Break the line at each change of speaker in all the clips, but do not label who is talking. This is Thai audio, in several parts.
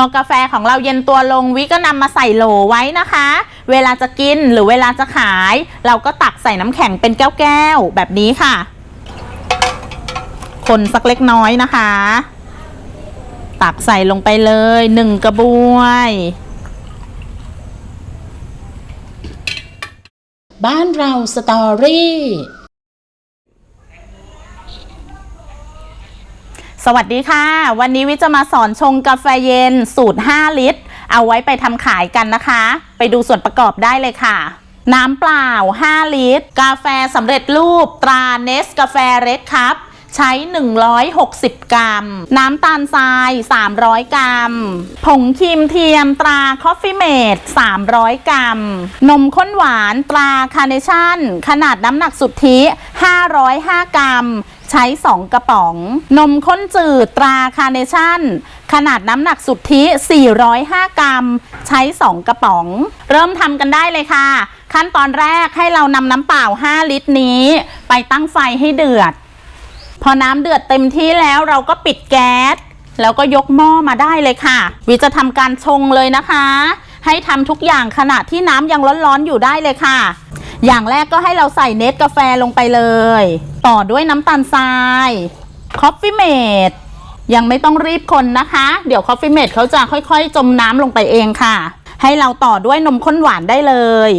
พอกาแฟของเราเย็นตัวลงวิก็นำมาใส่โหลไว้นะคะ เวลาจะกินหรือเวลาจะขาย เราก็ตักใส่น้ำแข็งเป็นแก้วๆแบบนี้ค่ะ คนสักเล็กน้อยนะคะ ตักใส่ลงไปเลยหนึ่งกระบวย
บ้านเราสตอรี่
สวัสดีค่ะ วันนี้วิจะมาสอนชงกาแฟเย็นสูตร 5 ลิตร เอาไว้ไปทำขายกันนะคะ ไปดูส่วนประกอบได้เลยค่ะ น้ำเปล่า 5 ลิตร กาแฟสำเร็จรูปตราเนสกาแฟเรดครับ ใช้ 160 กรัม น้ำตาลทราย 300 กรัม ผงครีมเทียมตราคอฟฟี่เมด300 กรัม นมข้นหวานตราคาร์เนชั่น ขนาดน้ำหนักสุทธิ 505 กรัม ใช้ 2 กระป๋อง นมข้นจืดตราคาร์เนชั่น ขนาดน้ำหนักสุทธิ 405 กรัม ใช้ 2 กระป๋อง เริ่มทำกันได้เลยค่ะ ขั้นตอนแรกให้เรานำน้ำเปล่า 5 ลิตรนี้ ไปตั้งไฟให้เดือด พอน้ำเดือดเต็มที่แล้วเราก็ปิดแก๊สแล้วก็ยกหม้อมาได้เลยค่ะ วิจะทำการชงเลยนะคะ ให้ทำทุกอย่างขณะที่น้ำยังร้อนๆอยู่ได้เลยค่ะ อย่างแรกก็ให้เราใส่เนสกาแฟลงไปเลย ต่อด้วยน้ำตาลทรายคอฟฟี่เมดยังไม่ต้องรีบคนนะคะ เดี๋ยวคอฟฟี่เมดเขาจะค่อยๆ จมน้ำลงไปเองค่ะ ให้เราต่อด้วยนมข้นหวานได้เลย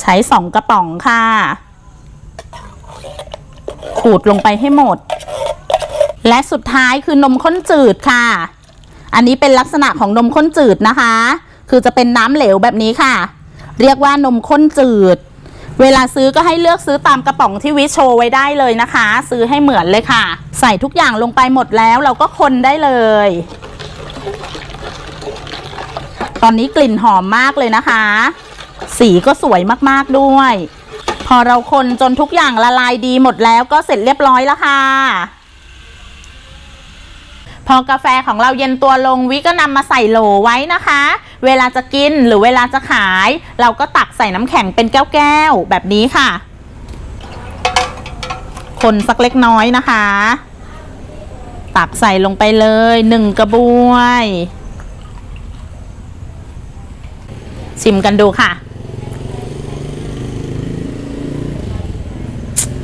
ใช้สองกระป๋องค่ะ ขูดลงไปให้หมด และสุดท้ายคือนมข้นจืดค่ะ อันนี้เป็นลักษณะของนมข้นจืดนะคะ คือจะเป็นน้ำเหลวแบบนี้ค่ะ เรียกว่านมข้นจืด เวลาซื้อก็ให้เลือกซื้อตามกระป๋องที่วิโชว์ไว้ได้เลยนะคะ ซื้อให้เหมือนเลยค่ะ ใส่ทุกอย่างลงไปหมดแล้วเราก็คนได้เลย ตอนนี้กลิ่นหอมมากเลยนะคะ สีก็สวยมากๆด้วย อเราคนจนทุกอย่างละลายดีหมดแล้วก็เสร็จเรียบร้อยแล้วค่ะ พอกาแฟของเราเย็นตัวลงวิก็นำมาใส่โหลไว้นะคะ เวลาจะกินหรือเวลาจะขาย เราก็ตักใส่น้ำแข็งเป็นแก้วๆแบบนี้ค่ะ คนสักเล็กน้อยนะคะ ตักใส่ลงไปเลยหนึ่งกระบวยชิมกันดูค่ะ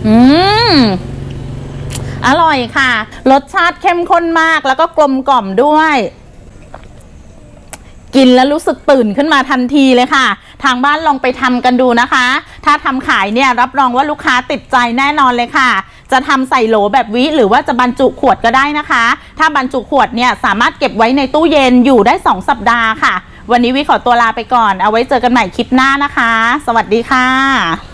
อืมอร่อยค่ะ รสชาติเข้มข้นมากแล้วก็กลมกล่อมด้วย กินแล้วรู้สึกตื่นขึ้นมาทันทีเลยค่ะ ทางบ้านลองไปทำกันดูนะคะ ถ้าทำขายเนี่ยรับรองว่าลูกค้าติดใจแน่นอนเลยค่ะ จะทำใส่โหลแบบวิหรือว่าจะบรรจุขวดก็ได้นะคะ ถ้าบรรจุขวดเนี่ยสามารถเก็บไว้ในตู้เย็นอยู่ได้ 2 สัปดาห์ค่ะ วันนี้วิขอตัวลาไปก่อน เอาไว้เจอกันใหม่คลิปหน้านะคะ สวัสดีค่ะ